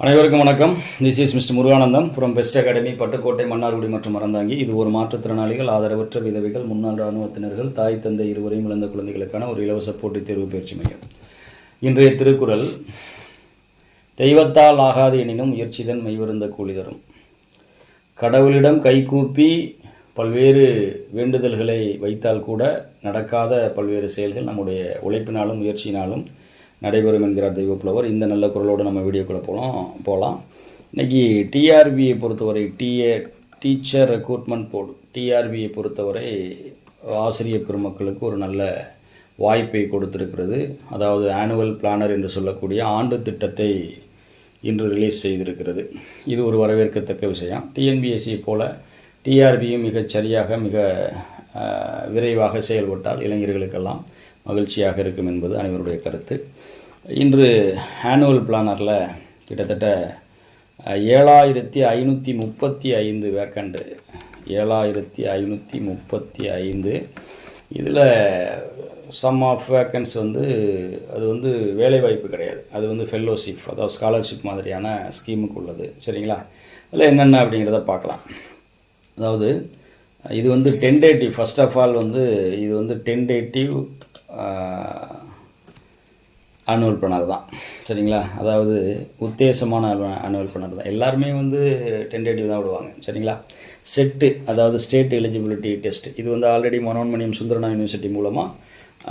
அனைவருக்கும் வணக்கம். This is mister Muruganandam from best academy Pattukkottai Mannargudi மற்றும் மறந்தாங்கி இது ஒரு மாற்றுத்திறனாளிகள் ஆதரவற்ற விதவைகள் முன்னாள் இராணுவத்தினர்கள் தாய் தந்தை இருவரையும் இழந்த குழந்தைகளுக்கான ஒரு இலவச போட்டித் தேர்வு பயிற்சி மையம். இன்றைய திருக்குறள் தெய்வத்தால் ஆகாது எனினும் முயற்சிதன் மெய்வருந்த கூலி தரும் கடவுளிடம் கைகூப்பி பல்வேறு வேண்டுதல்களை வைத்தால் கூட நடக்காத பல்வேறு செயல்கள் நம்முடைய உழைப்பினாலும் முயற்சியினாலும் நடைபெறும் என்கிறார் தெய்வப்புலவர். இந்த நல்ல குரலோடு நம்ம வீடியோக்குள்ளே போகலாம் போகலாம் இன்னைக்கு டிஆர்பியை பொறுத்தவரை டிஏ டீச்சர் ரெக்ரூட்மெண்ட் போர்டு டிஆர்பியை பொறுத்தவரை ஆசிரியர் பெருமக்களுக்கு ஒரு நல்ல வாய்ப்பை கொடுத்திருக்கிறது. அதாவது ஆனுவல் பிளானர் என்று சொல்லக்கூடிய ஆண்டு திட்டத்தை இன்று ரிலீஸ் செய்திருக்கிறது. இது ஒரு வரவேற்கத்தக்க விஷயம். டிஎன்பிஎஸ்சி போல டிஆர்பியும் மிகச் சரியாக மிக விரைவாக செயல்பட்டால் இளைஞர்களுக்கெல்லாம் மகிழ்ச்சியாக இருக்கும் என்பது அனைவருடைய கருத்து. இன்று ஆனுவல் பிளானரில் கிட்டத்தட்ட ஏழாயிரத்தி ஐநூற்றி முப்பத்தி ஐந்து வேக்கண்டு ஏழாயிரத்தி ஐநூற்றி முப்பத்தி ஐந்து. இதில் சம் ஆஃப் வேக்கன்ஸ் வந்து அது வந்து வேலைவாய்ப்பு கிடையாது. அது வந்து ஃபெல்லோஷிப் அதாவது ஸ்காலர்ஷிப் மாதிரியான ஸ்கீமுக்கு உள்ளது. சரிங்களா? அதில் என்னென்ன அப்படிங்கிறத பார்க்கலாம். அதாவது இது வந்து டென்டேட்டிவ் ஃபஸ்ட் ஆஃப் ஆல் வந்து இது வந்து டென்டேட்டிவ் ஆனுவல் பிளானர் தான். சரிங்களா? அதாவது உத்தேசமான ஆனுவல் பிளானர் தான். எல்லாருமே வந்து டென்டேட்டிவ் தான் விடுவாங்க. சரிங்களா? செட்டு அதாவது ஸ்டேட் எலிஜிபிலிட்டி டெஸ்ட் இது வந்து ஆல்ரெடி மனோன்மணியம் சுந்தரனா யூனிவர்சிட்டி மூலமாக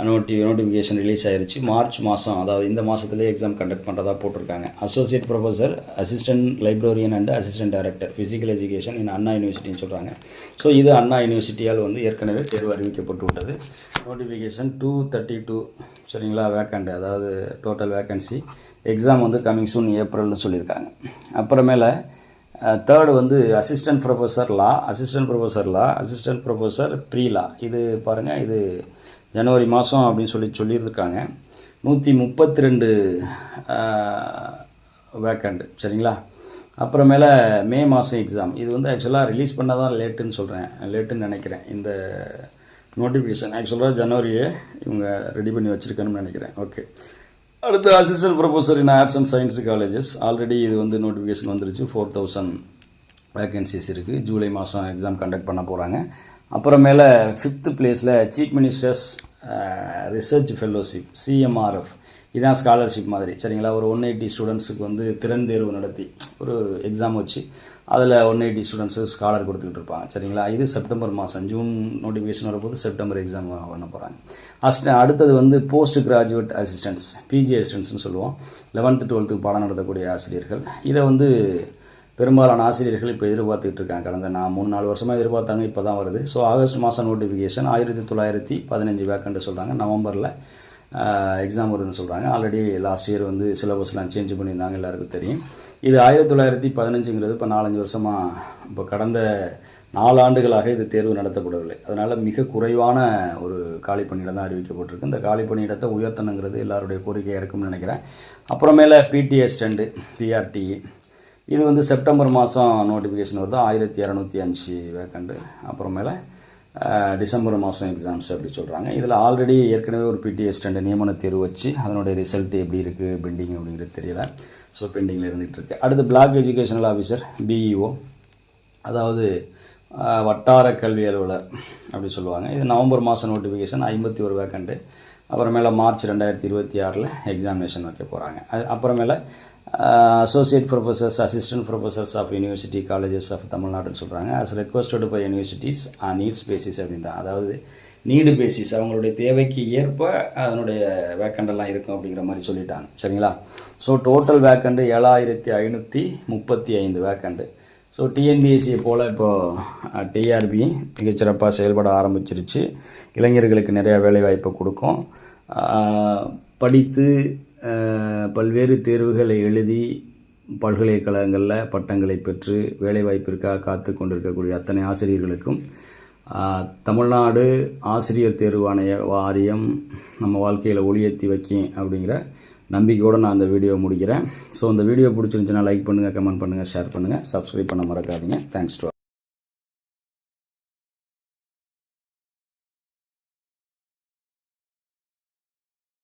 நோட்டி நோட்டிஃபிகேஷன் ரிலீஸ் ஆயிருச்சு. மார்ச் மாதம் அதாவது இந்த மாதத்துலேயே எக்ஸாம் கண்டக்ட் பண்ணுறதா போட்டிருக்காங்க. Associate professor assistant librarian and assistant director physical education in Anna யூனிவர்சிட்டின்னு சொல்கிறாங்க ஸோ இது அண்ணா யூனிவர்சிட்டியால் வந்து ஏற்கனவே தேர்வு அறிவிக்கப்பட்டு விட்டது. நோட்டிஃபிகேஷன் டூ தேர்ட்டி டூ சரிங்களா வேக்கண்ட் அதாவது டோட்டல் வேக்கன்சி எக்ஸாம் வந்து கமிங் சூன் ஏப்ரல்னு சொல்லியிருக்காங்க. அப்புறமேல தேர்டு வந்து assistant professor law assistant professor law assistant professor pre law இது பாருங்கள் இது ஜனவரி மாதம் அப்படின்னு சொல்லி சொல்லியிருக்காங்க நூற்றி முப்பத்தி ரெண்டு வேக்கண்ட் சரிங்களா? அப்புறமேல மே மாதம் எக்ஸாம் இது வந்து ஆக்சுவலாக ரிலீஸ் பண்ணால் தான் லேட்டுன்னு சொல்கிறேன் லேட்டுன்னு நினைக்கிறேன். இந்த நோட்டிஃபிகேஷன் ஆக்சுவலாக ஜனவரியே இவங்க ரெடி பண்ணி வச்சுருக்கணும்னு நினைக்கிறேன். ஓகே அடுத்து assistant professor in arts and science colleges already இது வந்து நோட்டிஃபிகேஷன் வந்துருச்சு. ஃபோர் தௌசண்ட் வேகன்சிஸ் இருக்குது ஜூலை மாதம் எக்ஸாம் கண்டக்ட் பண்ண போகிறாங்க அப்புறமேல ஃபிஃப்த்து பிளேஸில் chief ministers research fellowship CMRF இதான் ஸ்காலர்ஷிப் மாதிரி சரிங்களா? ஒரு ஒன் எயிட்டி ஸ்டூடெண்ட்ஸுக்கு வந்து திறன் தேர்வு நடத்தி ஒரு எக்ஸாம் வச்சு அதில் ஒன் எயிட்டி ஸ்டூடெண்ட்ஸு ஸ்காலர் கொடுத்துக்கிட்டு இருப்பாங்க சரிங்களா? இது செப்டம்பர் மாதம் ஜூன் நோட்டிஃபிகேஷன் வரும்போது செப்டம்பர் எக்ஸாம் பண்ண போகிறாங்க அஸ்ட் அடுத்தது வந்து போஸ்ட் கிராஜுவேட் அசிஸ்டன்ட்ஸ் பிஜி அசிஸ்டன்ஸ்னு சொல்லுவோம். லெவன்த்து டுவெல்த்துக்கு பாடம் நடத்தக்கூடிய ஆசிரியர்கள். இதை வந்து பெரும்பாலான ஆசிரியர்கள் இப்போ எதிர்பார்த்துக்கிட்டு இருக்காங்க. கடந்த நான் மூணு நாலு வருஷமாக எதிர்பார்த்தாங்க இப்போ தான் வருது. ஸோ ஆகஸ்ட் மாதம் நோட்டிஃபிகேஷன் ஆயிரத்தி தொள்ளாயிரத்தி பதினஞ்சு வேக்கண்ட் சொல்கிறாங்க நவம்பரில் எக்ஸாம் வருதுன்னு சொல்கிறாங்க ஆல்ரெடி லாஸ்ட் இயர் வந்து சிலபஸ்லாம் சேஞ்ச் பண்ணியிருந்தாங்க எல்லாருக்கும் தெரியும். இது ஆயிரத்தி தொள்ளாயிரத்தி பதினஞ்சுங்கிறது இப்போ நாலஞ்சு வருஷமாக இப்போ கடந்த நாலு ஆண்டுகளாக இது தேர்வு நடத்தப்படவில்லை. அதனால் மிக குறைவான ஒரு காலி பணியிடம் தான் அறிவிக்கப்பட்டிருக்கு. இந்த காலி பணியிடத்தை உயர்த்தணுங்கிறது எல்லாருடைய கோரிக்கையாக இருக்கும்னு நினைக்கிறேன். அப்புறமேல பிடிஎஸ் ஸ்டண்டு பிஆர்டி இது வந்து செப்டம்பர் மாதம் நோட்டிஃபிகேஷன் வருது. ஆயிரத்தி இரநூத்தி அஞ்சு வேக்கண்டு. அப்புறமேல டிசம்பர் மாதம் எக்ஸாம்ஸ் அப்படி சொல்கிறாங்க இதில் ஆல்ரெடி ஏற்கனவே ஒரு பிடிஎஸ் ஸ்டண்ட் நியமன தேர்வு வச்சு அதனுடைய ரிசல்ட் எப்படி இருக்குது பெண்டிங் அப்படிங்கிறது தெரியல. ஸோ பெண்டிங்கில் இருந்துகிட்டு இருக்கு. அடுத்து பிளாக் எஜுகேஷனல் ஆஃபீஸர் பிஇஓ அதாவது வட்டார கல்வி அலுவலர் அப்படி சொல்லுவாங்க. இது நவம்பர் மாதம் நோட்டிஃபிகேஷன் ஐம்பத்தி ஒரு வேக்கண்டு. அப்புறமேல மார்ச் ரெண்டாயிரத்தி இருபத்தி ஆறில் எக்ஸாமினேஷன் வைக்க போகிறாங்க அது அப்புறமேல associate professors assistant professors of university colleges of தமிழ்நாடுன்னு சொல்கிறாங்க as requested by universities needs basis அப்படின்றாங்க அதாவது நீடு பேசிஸ் அவங்களுடைய தேவைக்கு ஏற்ப அதனுடைய வேக்கண்டெல்லாம் இருக்கும் அப்படிங்கிற மாதிரி சொல்லிட்டாங்க. சரிங்களா? ஸோ டோட்டல் வேக்கண்டு ஏழாயிரத்தி ஐநூற்றி முப்பத்தி ஐந்து வேக்கண்டு ஸோ டிஎன்பிஎஸ்சியை போல் இப்போது டிஆர்பி uh, மிகச்சிறப்பாக செயல்பட ஆரம்பிச்சிருச்சு. இளைஞர்களுக்கு நிறையா வேலைவாய்ப்பை கொடுக்கும். Uh, படித்து பல்வேறு தேர்வுகளை எழுதி பல்கலைக்கழகங்களில் பட்டங்களை பெற்று வேலைவாய்ப்பிற்காக காத்து கொண்டிருக்கக்கூடிய அத்தனை ஆசிரியர்களுக்கும் தமிழ்நாடு ஆசிரியர் தேர்வாணைய வாரியம் நம்ம வாழ்க்கையில் ஒளியேற்றி வைக்கும் அப்படிங்கிற நம்பிக்கையோடு நான் அந்த வீடியோ முடிக்கிறேன். ஸோ இந்த வீடியோ பிடிச்சிருந்துச்சுன்னா லைக் பண்ணுங்கள் கமெண்ட் பண்ணுங்கள் ஷேர் பண்ணுங்கள் சப்ஸ்கிரைப் பண்ண மறக்காதீங்க. Thanks to